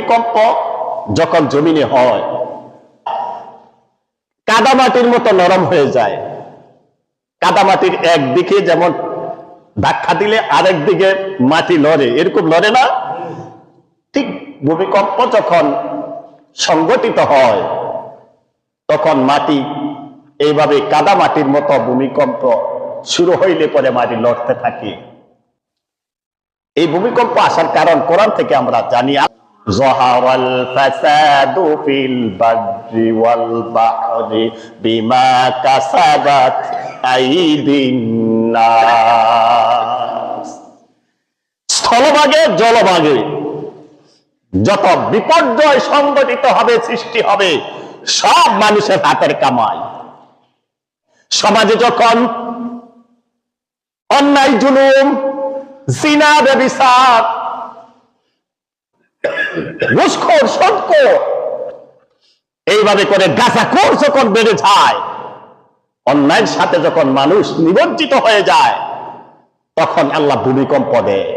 ভূমিকম্প যখন জমিনে হয় কাদামাটির মতো নরম হয়ে যায়। কাদামাটির একদিকে যেমন ধাক্কা দিলে আরেক দিকে মাটি লড়ে এরকম লড়ে না? ঠিক ভূমিকম্প যখন সংগঠিত হয়, তখন মাটি এইভাবে কাদা মাটির মতো ভূমিকম্প শুরু হইলে পরে মাটি লড়তে থাকে। এই ভূমিকম্প আসার কারণ কোরআন থেকে আমরা জানি। ظهر الفساد في البر والبحر بما كسبت أيدي الناس স্থলভাগে জলভাগে যত বিপর্যয় সংগঠিত হবে সৃষ্টি হবে সব মানুষের হাতের কামাই সমাজে যখন অন্যায় জুলুম জিনা ব্যবিচার এইভাবে করে গাছাখোর যখন বেড়ে যায়, অন্যায়ের সাথে যখন মানুষ নিবঞ্চিত হয়ে যায়, তখন আল্লাহ ভূমিকম্প দেয়।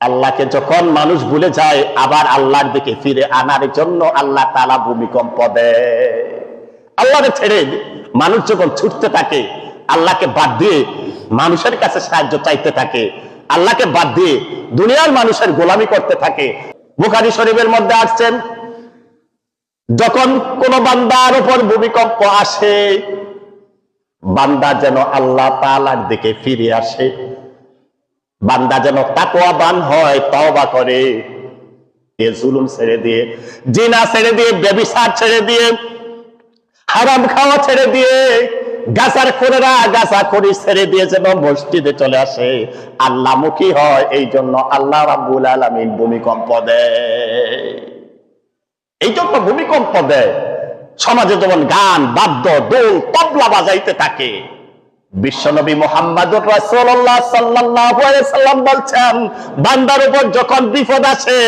আল্লাহকে যখন মানুষ ভুলে যায়, আবার আল্লাহর দিকে ফিরে আনার জন্য আল্লাহ তালা ভূমিকম্প দেয়। আল্লাহকে ছেড়ে মানুষ যখন ছুটতে থাকে, আল্লাহকে বাদ দিয়ে মানুষের কাছে সাহায্য চাইতে থাকে, আল্লাহকে বাদ দিয়ে দুনিয়ার মানুষের গোলামি করতে থাকে বুখারি শরীফের মধ্যে আসছেন, যখন কোন বান্দার উপর ভূমিকম্প আসে, বান্দা যেন আল্লাহ তালার দিকে ফিরে আসে। বান্দা যেন তাকোয়াবান হয়, তওবা করে। এ জুলুম ছেড়ে দিয়ে, জিনা ছেড়ে দিয়ে, ব্যবিচার ছেড়ে দিয়ে, হারাম খাওয়া ছেড়ে দিয়ে গাছার খোরেরা গাছা খড়ি ছেড়ে দিয়ে যেন মসজিদে চলে আসে। আল্লাহমুখী হয় এই জন্য আল্লাহ রাবুল আলমিন ভূমিকম্প দেয়। এই জন্য ভূমিকম্প দেয়। সমাজে যেমন গান, বাদ্য, দোল, তবলা বাজাইতে থাকে। বিশ্বনবী মোহাম্মদুর রাসূলুল্লাহ সাল্লাল্লাহু আলাইহি সাল্লাম বলছেন, বান্দার উপর যখন বিপদ আসে,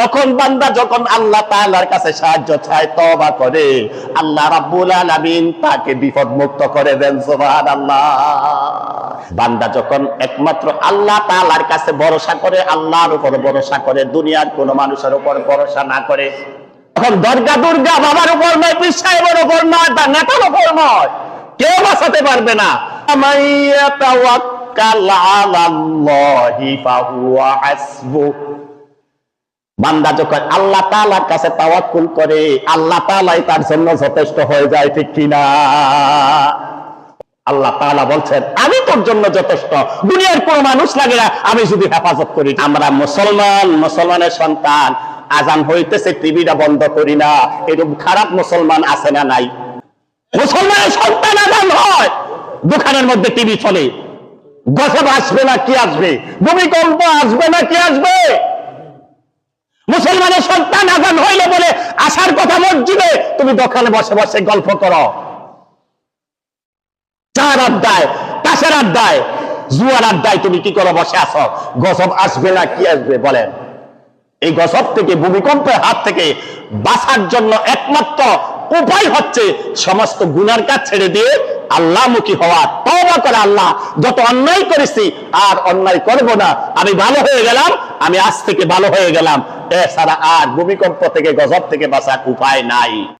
তখন বান্দা যখন আল্লাহ তাআলার কাছে সাহায্য চায়, তওবা করে। আল্লাহ রাব্বুল আলামিন তাকে বিপদ মুক্ত করে দেন, সুবহানাল্লাহ। বান্দা যখন একমাত্র আল্লাহ তাআলার কাছে ভরসা করে, আল্লাহর উপর ভরসা করে, দুনিয়ার কোন মানুষের উপর ভরসা না করে, তখন দরগা দুর্গা বাবার উপর নয় পীর উপর নয়, বা নেতার উপর নয়। কেউ বাঁচাতে পারবে না। বান্দা যখন আল্লাহ তাআলার কাছে তাওয়াক্কুল করে, আল্লাহ তাআলাই তার জন্য যথেষ্ট হয়ে যায়, ঠিক কিনা? আল্লাহ তাআলা বলছেন, আমি তোর জন্য যথেষ্ট, দুনিয়ার কোন মানুষ লাগে না, আমি যদি হেফাজত করি। আমরা মুসলমান, মুসলমানের সন্তান, আজান হইতেছে, টিভিটা বন্ধ করি না এরকম খারাপ মুসলমান আছে না নাই? মুসলমানের সন্তান দোকানের মধ্যে টিভি চলে। গসব আসবে না কি আসবে? ভূমিকম্প আসবে না কি আসবে? মুসলমানের সন্তান আজান হইলে বলে আসার কথা মসজিদে, তুমি দোকানে বসে বসে গল্প করো। চার আড্ডায় তাসের আড্ডায়, জুয়ার আড্ডায় তুমি কি করো বসে আসো গসব আসবে না কি আসবে বলেন। এই গসব থেকে, ভূমিকম্পের হাত থেকে বাঁচার জন্য একমাত্র উপায় হচ্ছে সমস্ত গুনার কাজ ছেড়ে দিয়ে আল্লাহমুখী হওয়া তবা করে আল্লাহ। যত অন্যায় করেছি, আর অন্যায় করব না। আমি ভালো হয়ে গেলাম, আমি আজ থেকে ভালো হয়ে গেলাম। এছাড়া আর ভূমিকম্প থেকে গজব থেকে বাঁচার উপায় নাই।